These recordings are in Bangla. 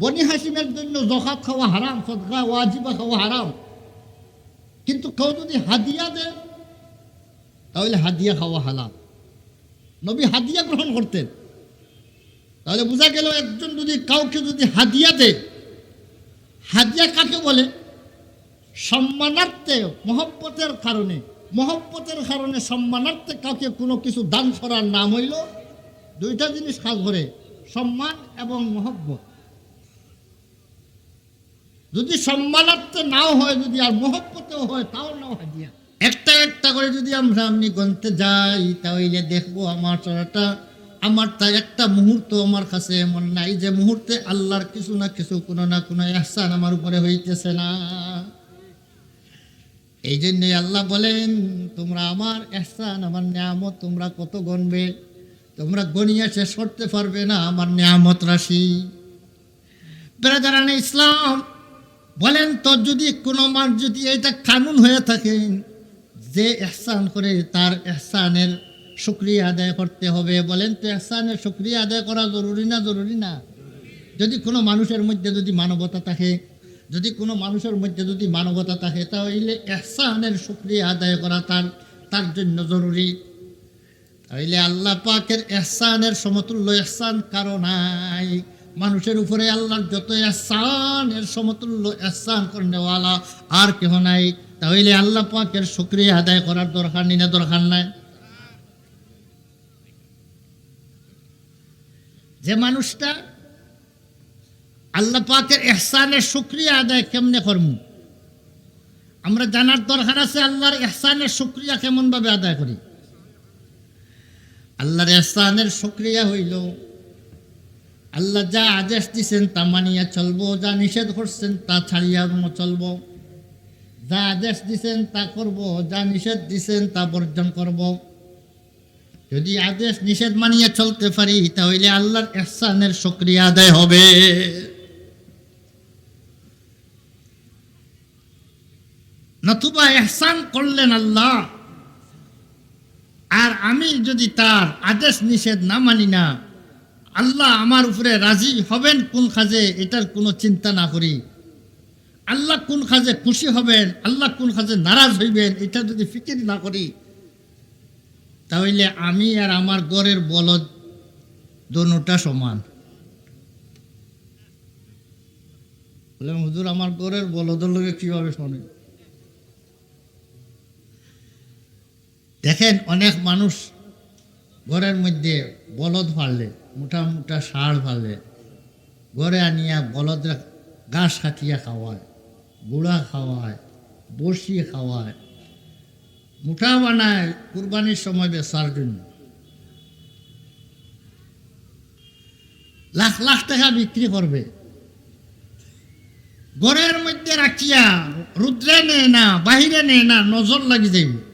বনি হাসিমের জন্য জখাত খাওয়া হারাম, সদকা ওয়াজিবা খাওয়া হারাম। কিন্তু কেউ যদি হাদিয়া দেয়, তাহলে হাদিয়া খাওয়া হালাল। নবী হাদিয়া গ্রহণ করতেন। তাহলে বোঝা গেল একজন যদি কাউকে যদি হাদিয়া দেয়, হাদিয়া কাকে বলে? সম্মানার্থে, মহব্বতের কারণে। মহব্বতের কারণে সম্মানার্থে কাউকে কোনো কিছু দান করার নাম হইল দুইটা জিনিস কাজ করে, সম্মান এবং মহব্বত। যদি সম্মানার্থে নাও হয়, যদি আর মহব্বতেও হয়, তাও নাও হাদিয়া একটা একটা করে যদি আমরা আপনি গন্তে যাই, তাহলে দেখব আমার চলাটা, আমার তাই একটা মুহূর্ত আমার কাছে এমন নাই যে মুহূর্তে আল্লাহর কিছু না কিছু, কোনো না কোনো এহসান আমার উপরে হইতেছে না। এই জন্যে আল্লাহ বলেন, তোমরা আমার এহসান, আমার নিয়ামত তোমরা কত গণবে? তোমরা গনিয়া শেষ করতে পারবে না, আমার নিয়ামত রাশি। বেড়াদারান ইসলাম বলেন তো যদি কোনো মানুষ যদি এটা কানুন হয়ে থাকে, যে এহসান করে তার এহসানের শুক্রিয়া আদায় করতে হবে, বলেন তো এহসানের শুক্রিয়া আদায় করা জরুরি না জরুরি না? যদি কোনো মানুষের মধ্যে যদি মানবতা থাকে, যদি কোনো মানুষের মধ্যে যদি মানবতা থাকে, তাহলে এহসানের শুক্রিয়া আদায় করা তার তার জন্য জরুরি। তাইলে আল্লাহ পাকের এহসানের সমতুল্য এহসান কারও নাই। মানুষের উপরে আল্লাহর যত এহসানের সমতুল্য এহসান করেওয়ালা আর কেহ নাই। তাহলে আল্লাহ পাকের শুক্রিয়া আদায় করার দরকার নেই না দরকার নাই? যে মানুষটা আল্লাহ পাকের এহসানের শুক্রিয়া আদায় কেমনে করব আমরা জানার দরকার আছে আল্লাহর এহসানের শুক্রিয়া কেমনভাবে আদায় করি? আল্লাহর এহসানের শুক্রিয়া হইল আল্লাহ যা আদেশ দিছেন তা মানিয়া চলবো, যা নিষেধ করছেন তা ছাড়িয়া চলবো। যা আদেশ দিছেন তা করব, যা নিষেধ দিছেন তা বর্জন করব। যদি আদেশ নিষেধ মানিয়ে চলতে পারি, তাহলে আল্লাহর এহসানের শুক্রিয়া আদায় হবে। নতুবা এহসান করলেন আল্লাহ। আর আমি যদি তার আদেশ নিষেধ না মানি না আল্লাহ আমার উপরে রাজি হবেন, কোন কাজে এটার কোনো চিন্তা না করি। আল্লাহ কোন কাজে খুশি হবেন, আল্লাহ কোন কাজে নারাজ হইবেন, এটা যদি ফিকির না করি, তাহলে আমি আর আমার গড়ের বলদ দোনোটা সমান। বললাম হুজুর, আমার গড়ের বলদের লোকে কীভাবে শোনে? দেখেন, অনেক মানুষ ঘরের মধ্যে বলদ ফাড়লে মোটা মোটা সার ফাড়লে ঘরে আনিয়া বলদ ঘাস কাটিয়া খাওয়ায়, গুড়া খাওয়ায় বসি খাওয়ায়। মুঠা বানায় কুরবানির সময় বেচার জন্য। লাখ লাখ টাকা বিক্রি করবে। ঘরের মধ্যে রাখিয়া রুদ্রে নেয় না, বাহিরে নেয় না, নজর লাগি যাইব।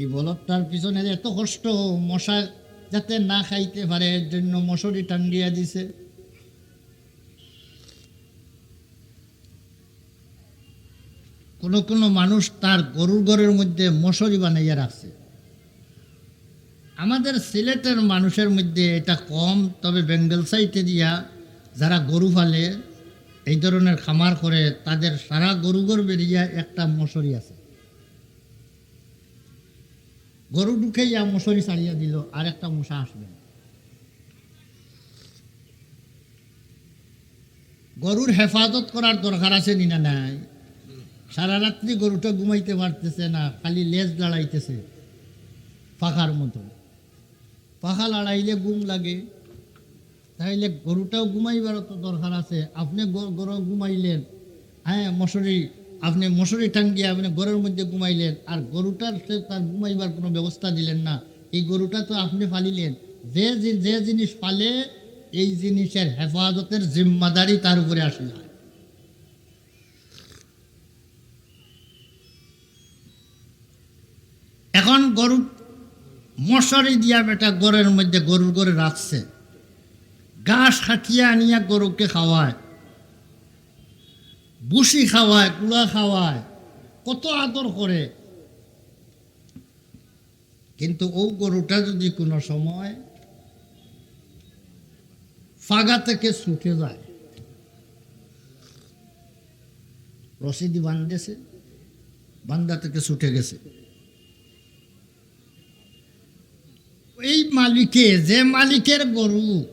এই বলদটার পিছনে এত কষ্ট মশা যাতে না খাইতে পারে, এর জন্য মশারি টাঙ্গিয়া দিছে। কোনো কোনো মানুষ তার গরুর ঘরের মধ্যে মশারি বানাইয়া রাখছে। আমাদের সিলেটের মানুষের মধ্যে এটা কম, তবে বেঙ্গল সাইটে দিয়া যারা গরু ফালে এই ধরনের খামার করে, তাদের সারা গরু গর বেরিয়ে একটা মশারি আছে। গরু ঢুকে ইয়া মশারি ছাড়িয়া দিল, আর একটা মশা আসবে গরুর হেফাজত করার দরকার আছে নিনা নাই? সারা রাত্রি গরুটা ঘুমাইতে পারতেছে না, খালি লেজ লড়াইতেছে পাখার মতো। পাখা লড়াইলে ঘুম লাগে, তাইলে গরুটাও ঘুমাইবার তো দরকার আছে। আপনি গরু ঘুমাইলেন হ্যাঁ মশারি আপনি মশারি টাঙ্গিয়ে আপনি গরুর মধ্যে ঘুমাইলেন, আর গরুটার সে তার ঘুমাইবার কোনো ব্যবস্থা দিলেন না। এই গরুটা তো আপনি ফালিলেন যে যে জিনিস ফালে এই জিনিসের হেফাজতের জিম্মাদারি তার উপরে আসে যায় এখন গরু মশারি দিয়া বেটা গরের মধ্যে গরুর গরে রাখছে। ঘাস খাটিয়ে আনিয়া গরুকে খাওয়ায়। বুসি খাওয়ায় কুড়া খাওয়ায়, কত আদর করে। কিন্তু ও গরুটা যদি কোনো সময় ফাগা থেকে ছুটে যায় রসিদি বান্ধেছে বান্দা থেকে ছুটে গেছে। এই মালিকে, যে মালিকের গরু,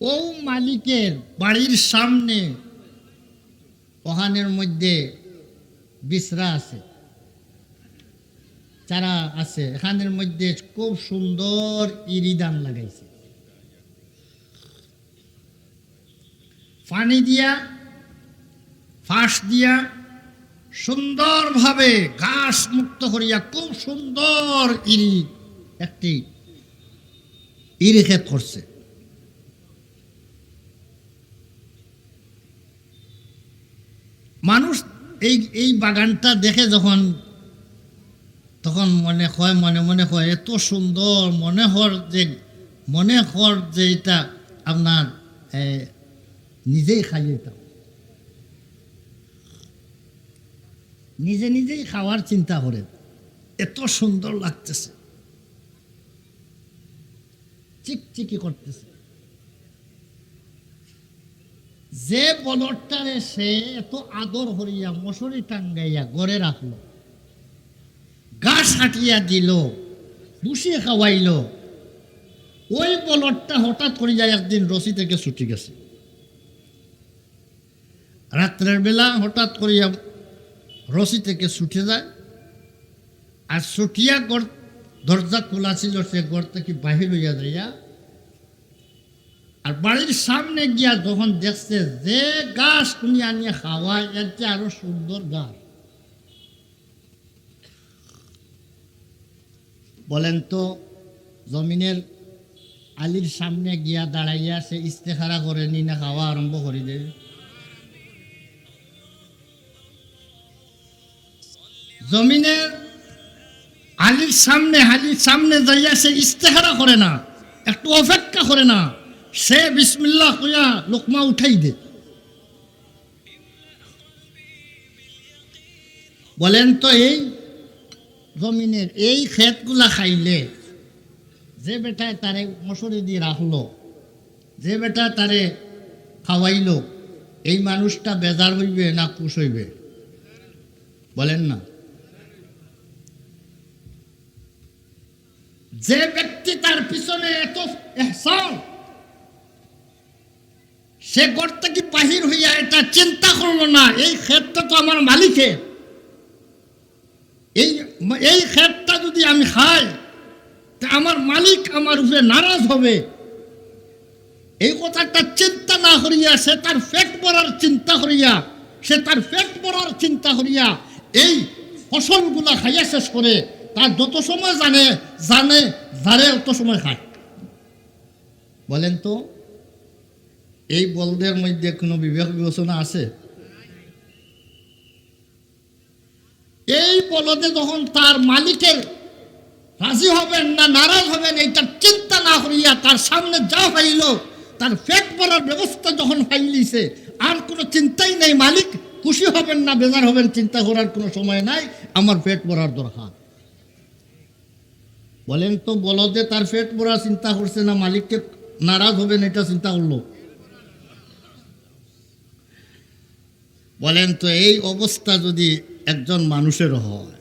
ও মালিকের বাড়ির সামনে ওহানের মধ্যে বিশ্রা আছে, চারা আছে, এখানের মধ্যে খুব সুন্দর ইরিদান লাগাইছে। পানি দিয়া, ফাঁস দিয়া সুন্দরভাবে ঘাস মুক্ত করিয়া খুব সুন্দর ইরি একটি ইরি ক্ষেত করছে। মানুষ এই এই বাগানটা দেখে যখন, তখন মনে হয়, মনে মনে হয়, এত সুন্দর, মনে হর যে, মনে হর যে এটা আপনার নিজেই খাই যেতাম নিজে নিজেই খাওয়ার চিন্তা করে, এত সুন্দর লাগতেছে। চিকচিকি করতেছে। যে বলরটারে সে এত আদর হরিয়া মশারি টাঙ্গাইয়া গড়ে রাখল ঘাস হাঁটিয়া দিল বুসি খাওয়াইল, ওই বলরটা হঠাৎ করে যায় একদিন রসি থেকে ছুটি গেছে। রাত্রের বেলা হঠাৎ করিয়া রসি থেকে ছুটে যায়, আর ছুটিয়া গড় দরজা খোলা ছিল সে ঘর থেকে বাহির হইয়া যাইয়া আর বাড়ির সামনে গিয়া যখন দেখছে যে গাছ তুমি আনিয়ে খাওয়ায় এর চেয়ে আরও সুন্দর গাছ। বলেন তো, জমিনের আলির সামনে গিয়া দাঁড়াইয়া সে ইস্তেখারা করে নি না খাওয়া আরম্ভ করে দেবে জমিনের আলির সামনে, হালির সামনে যাইয়া সে ইস্তেহারা করে না, একটু অপেক্ষা করে না। সে বিসমিল্লাহ কইয়া লোকমা উঠাই দে। বলেন তো এই জমিনের এই ক্ষেতগুলা খাইলে যে বেটায় তারে মশুরি দিয়ে রাখল, যে বেটা তারে খাওয়াইলো, এই মানুষটা বেজার হইবে না খুশ হইবে? বলেন না। যে ব্যক্তি তার পিছনে এত এহসান সে ঘর থেকে বাহির হইয়া এটা চিন্তা করল না, এই ক্ষেতটা তো আমার মালিকের। এই এই ক্ষেতটা যদি আমি খাই, তা আমার মালিক আমার উপরে নারাজ হবে। এই কথাটা চিন্তা না করিয়া, সে তার পেট ভরার চিন্তা করিয়া, সে তার পেট ভরার চিন্তা করিয়া এই ফসলগুলা খাইয়া শেষ করে। তার যত সময় জানে জানে জানে অত সময় খায়। বলেন তো এই বলদের মধ্যে কোনো বিবেক বিবেচনা আছে? এই বলদে যখন তার মালিকের রাজি হবেন না নারাজ হবেন এইটার চিন্তা না করিয়া তার সামনে যা হইল, তার পেট ভরার ব্যবস্থা যখন ফাইলিছে আর কোনো চিন্তাই নেই। মালিক খুশি হবেন না, বেজার হবেন, চিন্তা করার কোনো সময় নাই। আমার পেট ভরার দরকার। বলেন তো, বলদে তার পেট ভরা চিন্তা করছে না, মালিককে নারাজ হবেন, এটা চিন্তা করল। বলেন তো, এই অবস্থা যদি একজন মানুষের হয়,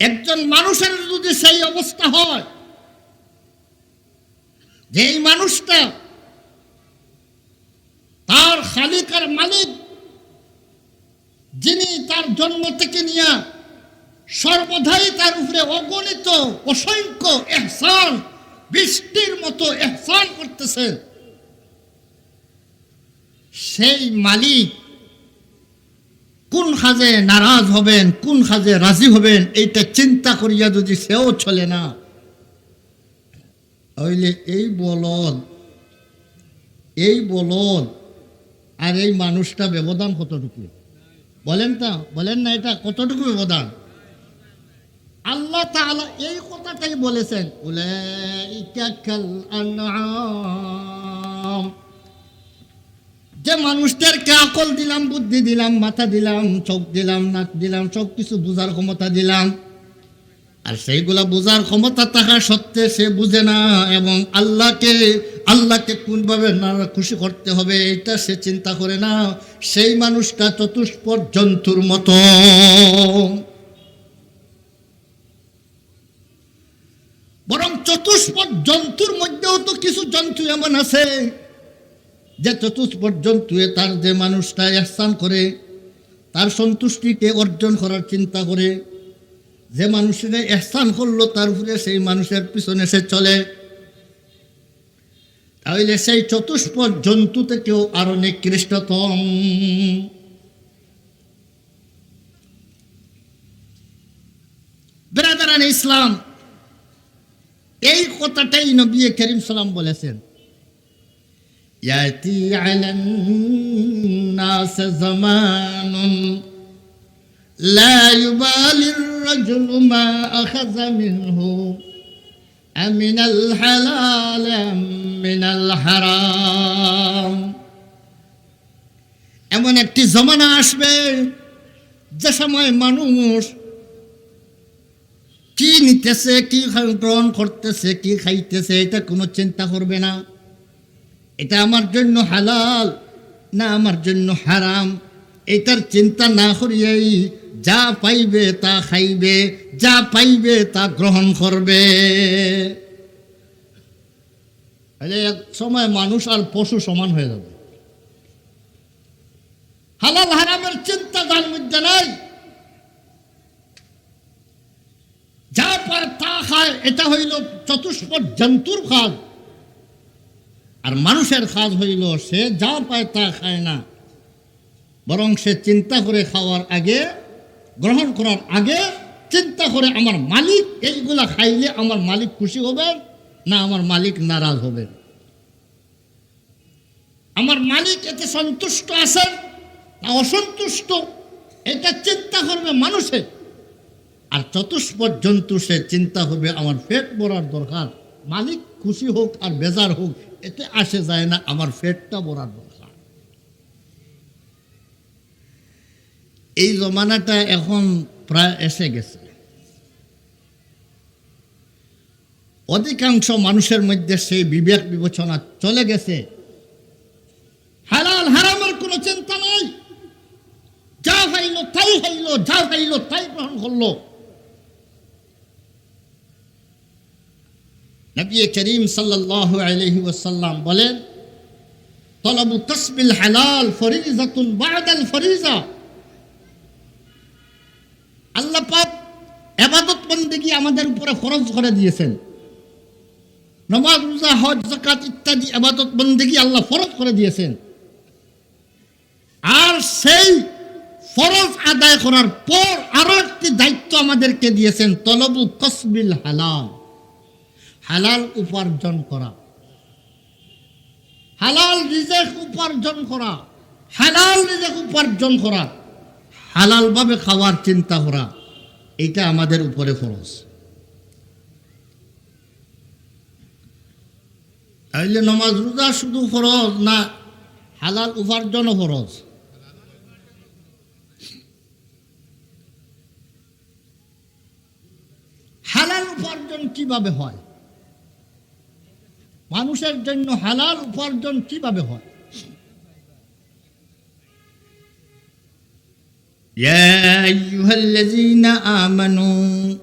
একজন মানুষের যদি সেই অবস্থা হয় যে এই মানুষটা তার খালিকার মালিক, যিনি তার জন্ম থেকে নিয়ে সর্বদাই তার উপরে অগণিত, অসংখ্য এহসান, বৃষ্টির মতো এহসান করতেছেন। সেই মালিক কোন কাজে নারাজ হবেন, কোন কাজে রাজি হবেন, এইটা চিন্তা করিয়া যদি সেও চলে না, তাহলে এই বলদ এই বলদ আর এই মানুষটা ব্যবধান কতটুকু? বলেন তা, বলেন না এটা কতটুকু ব্যবধান? আল্লাহ তাআলা এই কথাটাই বলেছেন, উলাইকা কাল আনআম। যে মানুষদেরকে আকল দিলাম, বুদ্ধি দিলাম, মাথা দিলাম, চোখ দিলাম, নাক দিলাম, সব কিছু বোঝার ক্ষমতা দিলাম। আর সেইগুলা বোঝার ক্ষমতা থাকা সত্ত্বে সে বুঝে না এবং আল্লাহকে আল্লাহকে কোনভাবে না খুশি করতে হবে, এটা সে চিন্তা করে না। সেই মানুষটা চতুষ্পদ জন্তুর মতো। বরং চতুষ্পদ জন্তুর মধ্যেও তো কিছু জন্তু এমন আছে। যে চতুষ্পদ জন্তুয়ে তার যে মানুষটা স্থান করে, তার সন্তুষ্টিকে অর্জন করার চিন্তা করে, যে মানুষের স্থান করল, তার উপরে সেই মানুষের পিছনে সে চলে। তাহলে সেই চতুষ্পদ জন্তু থেকেও আরও নিকৃষ্টতম ইসলাম, এই কথাটাই নবী করিম সালাম বলেছেন। ইয়াতি আলান নাস জামানুন لا يبالي الرجل ما أخذ منه أمن الحلال أم من الحرام এমন একটি জমানা আসবে যে সময় মানুষ কি নিতেছে কি গ্রহণ করতেছে কি খাইতেছে এটা কোনো চিন্তা করবে না এটা আমার জন্য হালাল, না আমার জন্য হারাম। এটার চিন্তা না করিয়াই যা পাইবে তা খাইবে, যা পাইবে তা গ্রহণ করবে। এক সময় মানুষ আর পশু সমান হয়ে যাবে। হালাল হারামের চিন্তা তার মধ্যে নাই। যা পার তা খায়, এটা হইল চতুষ্পদ জন্তুর খাদ আর মানুষের খাদ হইল, সে যা পায় তা খায় না। বরং সে চিন্তা করে খাওয়ার আগে, গ্রহণ করার আগে চিন্তা করে, আমার মালিক এইগুলা খাইলে আমার মালিক খুশি হবে না আমার মালিক নারাজ হবে? আমার মালিক এতে সন্তুষ্ট আছেন না অসন্তুষ্ট? এটা চিন্তা করবে মানুষে। আর চতুষ্পদ জন্তু সে চিন্তা হবে আমার পেট ভরার দরকার। মালিক খুশি হোক আর বেজার হোক এতে আসে যায় না, আমার পেটটা ভরার দরকার এই জমানাটা এখন প্রায় এসে গেছে। অধিকাংশ মানুষের মধ্যে সেই বিবেক বিবেচনা চলে গেছে। হালাল, হারামের কোনো চিন্তা নাই। যা খাইল তাই খাইল যা খাইল তাই গ্রহণ করল। নবী করিম সাল্লাল্লাহু আলাইহি ওয়াসাল্লাম বলেন, তলবু তসবিল হালাল ফরিজাতুন বাদাল ফরিজা। আল্লাহ পাক এবাদত বন্দেগি আমাদের উপরে খরচ করে দিয়েছেন। নমাজ, রোজা, হজ জাকাত ইত্যাদি এবাদত বন্দেগি আল্লাহ ফরজ করে দিয়েছেন। আর সেই ফরজ আদায় করার পর আরও একটি দায়িত্ব আমাদেরকে দিয়েছেন, তলবু কসবিল হালাল। হালাল উপার্জন করা। হালাল রিজেক উপার্জন করা। হালাল রিজেক উপার্জন করা। হালালভাবে খাওয়ার চিন্তা করা। এটা আমাদের উপরে ফরজ। তাইলে নমাজ রোজা শুধু ফরজ না হালাল উপার্জনও ফরজ। হালাল উপার্জন কীভাবে হয়? মানুষের জন্য হালাল উপার্জন কিভাবে হয় يا أيها الذين آمنوا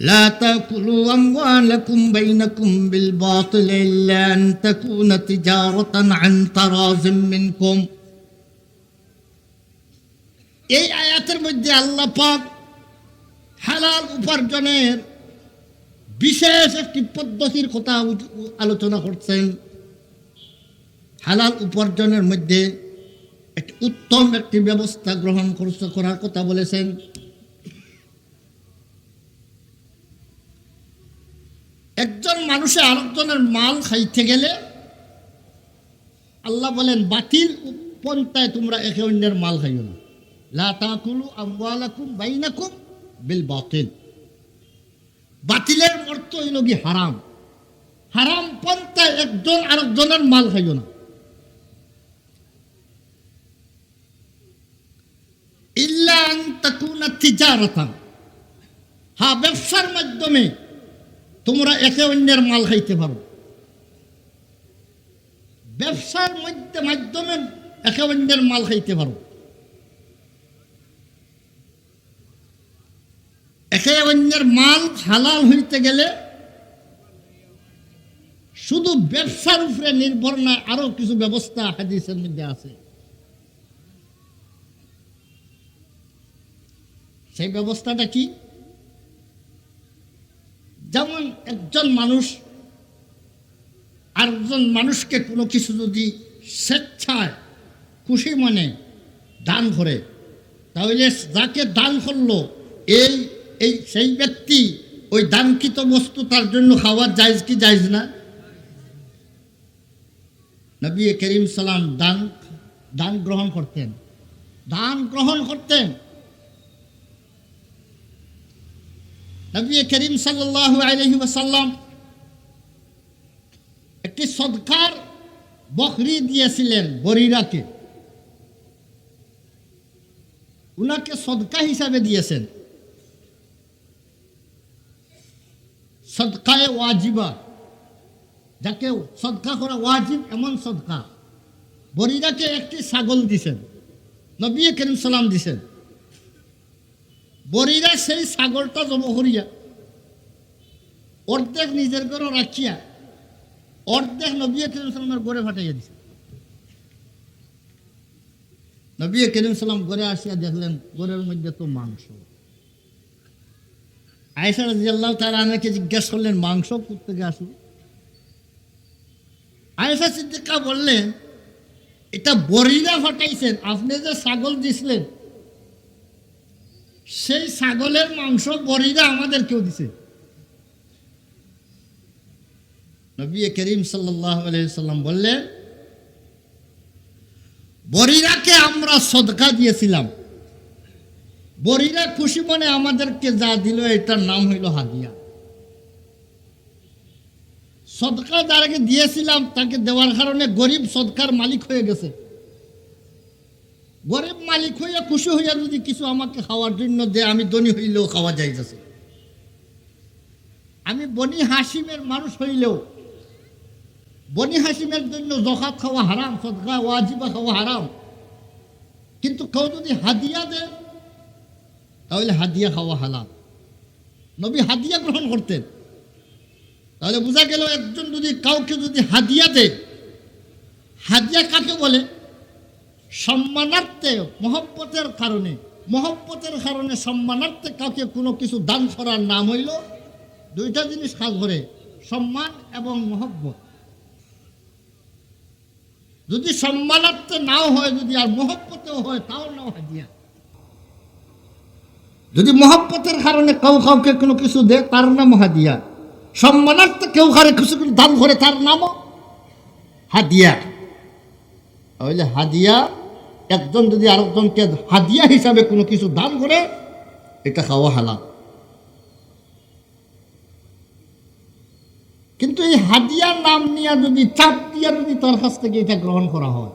لا تأكلوا أموالكم بينكم بالباطل إلا أن تكون تجارة عن تراز منكم এই আয়াতের মধ্যে আল্লাহ পাক হালাল উপার্জনের বিশেষ একটি পদ্ধতির কথা আলোচনা করছেন। হালাল উপার্জনের মধ্যে একটি উত্তম একটি ব্যবস্থা গ্রহণ করার কথা বলেছেন। একজন মানুষে আরেকজনের মাল খাইতে গেলে আল্লাহ বলেন, বাতিল পন্থায় তোমরা একে অন্যের মাল খাইও না। লা তাকুলু বাইনাকুম বিল বাতিল। বাতিলের অর্থ হইল কি হারাম? হারাম পন্থা একজন আরেকজনের মাল খাইও না। ইল্লা আন তাকুনা তিজারাতান। হ্যাঁ ব্যবসার মাধ্যমে তোমরা একে অন্যের মাল খাইতে পারো। ব্যবসার মধ্যে মাধ্যমে একে অন্যের মাল খাইতে পারো একে অন্যের মাল হালাল হইতে গেলে শুধু ব্যবসার উপরে নির্ভর না, আরও কিছু ব্যবস্থা হাদিসের মধ্যে আছে। সেই ব্যবস্থাটা কি? যেমন একজন মানুষ আরেকজন মানুষকে কোনো কিছু যদি স্বেচ্ছায় খুশি মনে দান করে, তাহলে যাকে দান করল, এই এই সেই ব্যক্তি ওই দানকৃত বস্তু তার জন্য খাওয়ার জায়জ কি জায়জ না? নবী করিম সালাম দান দান গ্রহণ করতেন। দান গ্রহণ করতেন। নবী করিম ওয়াসাল্লাম একটি সদকার বকরি দিয়েছিলেন বরিরাকে। উনাকে সদকা হিসাবে দিয়েছেন। সদকায়ে ওয়াজিবা। যাকে সদকা করা ওয়াজিব, এমন সদকা। বরিরাকে একটি ছাগল দিছেন নবী করিম সালাম দিছেন। বরিরা সেই ছাগলটা জমা করিয়া, অর্ধেক নিজের ঘরে রাখিয়া, অর্ধেক নবী করিম সালামের গড়ে ফাটাইয়া দিছে। নবী করিম সালাম গড়ে আসিয়া দেখলেন, ঘরের মধ্যে তো মাংস। আয়সা রাজিয়াল্লাহ তারা আমাকে জিজ্ঞাসা করলেন, মাংস থেকে আসুন আয়েশা সিদ্দিকা বললেন, এটা বরিরা ফাটাইছেন, আপনি যে ছাগল দিছিলেন, সেই ছাগলের মাংস বরিরা আমাদের কেউ দিছে। নবী করিম সাল্লাম বললেন বরিরাকে আমরা সদকা দিয়েছিলাম। বরিরা খুশি মনে আমাদেরকে যা দিল, এটার নাম হইল হাদিয়া। সদকা যারাকে দিয়েছিলাম, তাকে দেওয়ার কারণে গরিব সদকার মালিক হয়ে গেছে। গরিব মালিক হইয়া খুশি হইয়া যদি কিছু আমাকে খাওয়ার জন্য দেয়, আমি ধনী হইলেও খাওয়া যাইতেছে। আমি বনি হাসিমের মানুষ হইলেও, বনি হাসিমের জন্য জখাত খাওয়া হারাম, সদকা ওয়াজিবা খাওয়া হারাম। কিন্তু কেউ যদি হাদিয়া দেয় তাহলে হাদিয়া খাওয়া হালাল। নবী হাদিয়া গ্রহণ করতেন। তাহলে বোঝা গেল একজন যদি কাউকে যদি হাদিয়া দেয়, হাদিয়া কাকে বলে? সম্মানার্থে, মহব্বতের কারণে। মহব্বতের কারণে সম্মানার্থে কাউকে কোনো কিছু দান করার নাম হইল দুইটা জিনিস কাজ করে, সম্মান এবং মহব্বত। যদি সম্মানার্থে নাও হয়, যদি আর মহব্বতেও হয়, তাও নাও হাদিয়া। যদি মহব্বতের কারণে কেউ কাউকে কোনো কিছু দে তার নাম হাদিয়া। সম্মানার্থে কেউ ঘরে কিছু কিছু দান করে, তার নামও হাদিয়া। তাহলে হাদিয়া, একজন যদি আরেকজনকে হাদিয়া হিসাবে কোনো কিছু দান করে, এটা খাওয়া হালাল। কিন্তু এই হাদিয়ার নাম নিয়ে যদি চাপ দিয়া যদি তার কাছ থেকে এটা গ্রহণ করা হয়